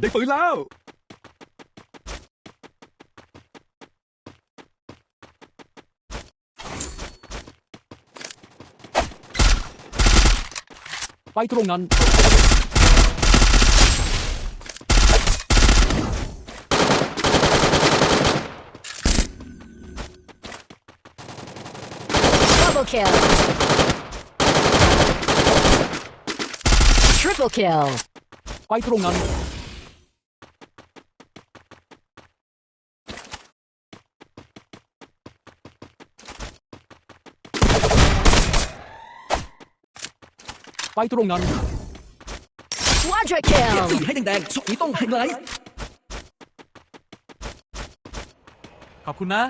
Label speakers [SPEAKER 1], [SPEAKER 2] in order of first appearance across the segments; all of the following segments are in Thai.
[SPEAKER 1] ได้ปืนแล้ว ไปตรงนั้น
[SPEAKER 2] Double kill. Triple kill.
[SPEAKER 1] ไปตรงนั้น ไปตรงนั้น
[SPEAKER 2] Quadra
[SPEAKER 3] เก็บ
[SPEAKER 2] kill.
[SPEAKER 3] สีให้แดงๆช็อตนี้ต้องไฮไลท์
[SPEAKER 1] ขอบคุณนะ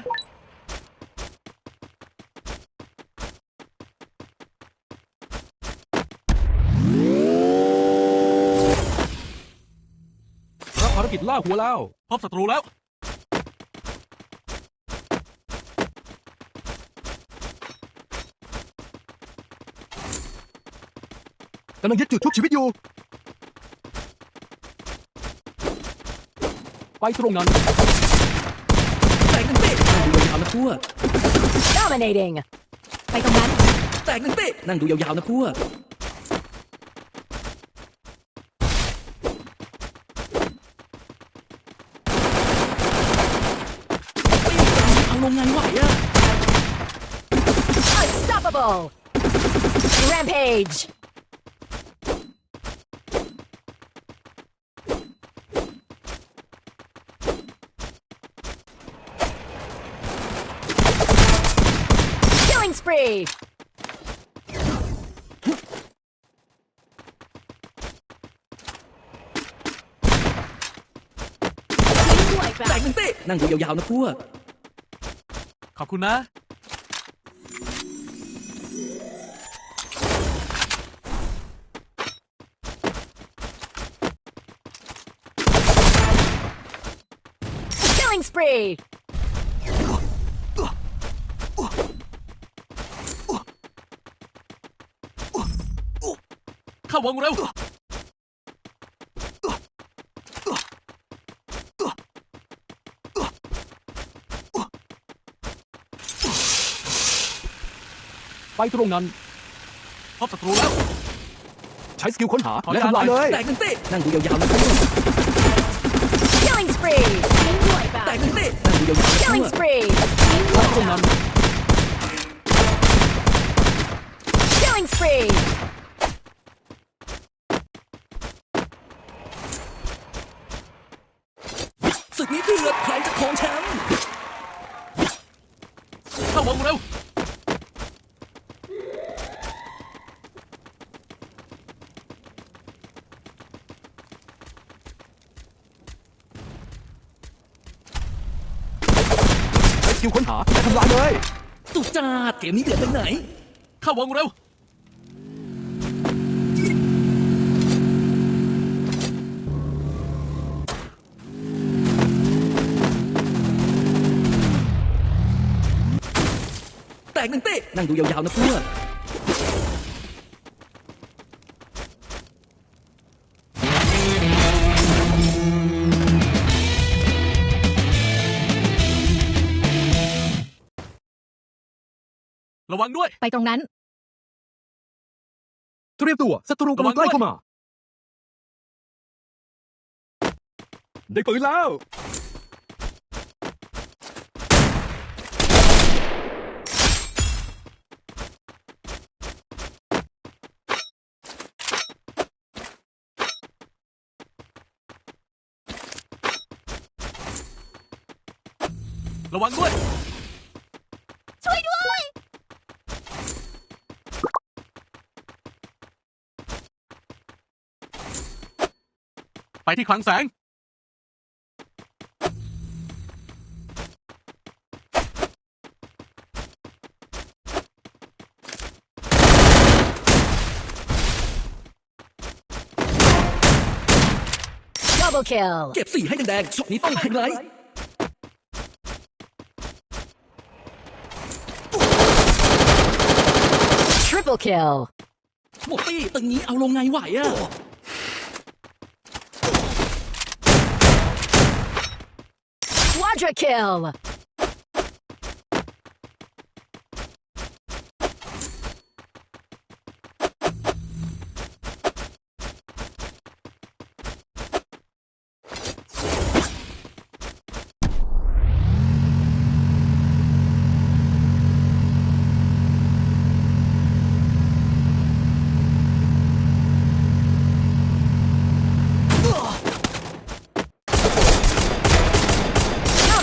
[SPEAKER 1] รับภารกิจล่าหัวแล้ว พบศัตรูแล้ว กำลังยึดจุดทุกชีวิตอยู่ ไปตรงนั้น
[SPEAKER 3] แตกหนึ่งเตะนั่งดูยาวๆนะพวก
[SPEAKER 2] Dominating. ไปตรงนั้น
[SPEAKER 3] แตกหนึ่งเตะนั่งดูยาวๆนะพวกเอาลงไงไหวอะ
[SPEAKER 2] Unstoppable. Rampage. Killing spree.
[SPEAKER 3] แตกหนึ่งเตะนั่งดูยาวๆนะพวก
[SPEAKER 1] ขอบคุณนะ
[SPEAKER 2] Killing spree.
[SPEAKER 1] เข้าวงเร็วไปตรงนั้นพบศัตรูแล้วใช้สกิลค้นหาและทำลายเลย
[SPEAKER 3] แตกหนึ่งเตะนั่งดูยาวๆนะพวก
[SPEAKER 2] Killing spree.
[SPEAKER 3] แตกหนึ่งเตะนั่งดูยาวๆนะพว
[SPEAKER 2] Killing
[SPEAKER 3] ก
[SPEAKER 2] spree.
[SPEAKER 1] ไปตรงนั้น
[SPEAKER 2] Killing spree.
[SPEAKER 3] ศึกนี้เดื อดใครจะครองแชมป์
[SPEAKER 1] เข้าวงเร็วใช้สกิลค้นหาและทำลายเลย
[SPEAKER 3] สุดจัดเกมนี้เดือดไปไหน
[SPEAKER 1] เข้าวงเร็ว
[SPEAKER 3] กหนึ่งเตะนั่งดูยาวๆนะพวก
[SPEAKER 1] ระวังด้วย
[SPEAKER 2] ไปตรงนั้น
[SPEAKER 1] เตรียมตัวศัตรูกำลังใกล้เข้ามา ได้ปืนแล้ว ระวังด้วย
[SPEAKER 2] ช่วยด้วย
[SPEAKER 1] ไปที่คลังแสง
[SPEAKER 2] Double kill.
[SPEAKER 3] เก็บสีให้แดงๆช็อตนี้ต้องไฮไลท์
[SPEAKER 2] Triple kill
[SPEAKER 3] บวกปี้ตึงนี้เอาลงไงไหวอะ
[SPEAKER 2] ควอดร kill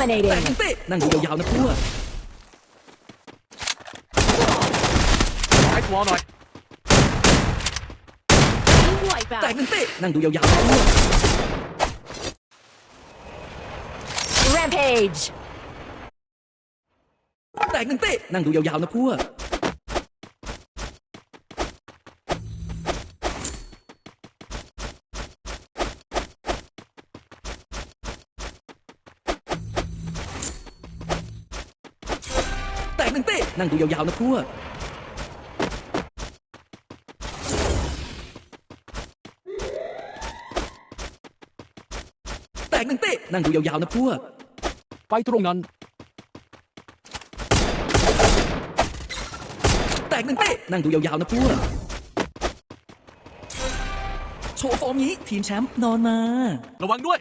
[SPEAKER 2] Dominating.
[SPEAKER 3] แต่งเต้นั่งดูยาวๆนะพวก
[SPEAKER 1] ไอ้ตัวหน่อย
[SPEAKER 2] Wipeout.
[SPEAKER 3] แต่งเต้นั่งดูยาวๆนะพวก
[SPEAKER 2] Rampage.
[SPEAKER 3] แต่งเต้นั่งดูยาวๆนะพวก แต่งเต้นั่งดูยาวๆนะพวกแต่งเต้นั่งดูยาวๆนะพวก
[SPEAKER 1] ไปตรงนั้น
[SPEAKER 3] แต่งเต้นั่งดูยาวๆนะพวกโชว์ฟอร์มนี้ทีมแชมป์นอนมา
[SPEAKER 1] ระวังด้วย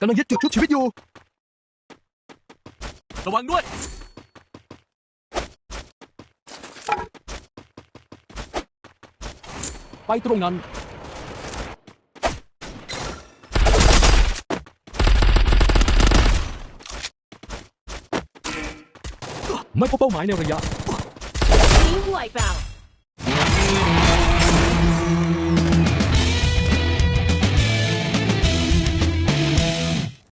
[SPEAKER 1] กำลังยึดจุดชุบชีวิตอยู่ ระวังด้วย ไปตรงนั้น ไม่พบเป้าหมายในระยะ
[SPEAKER 2] Team wipeout.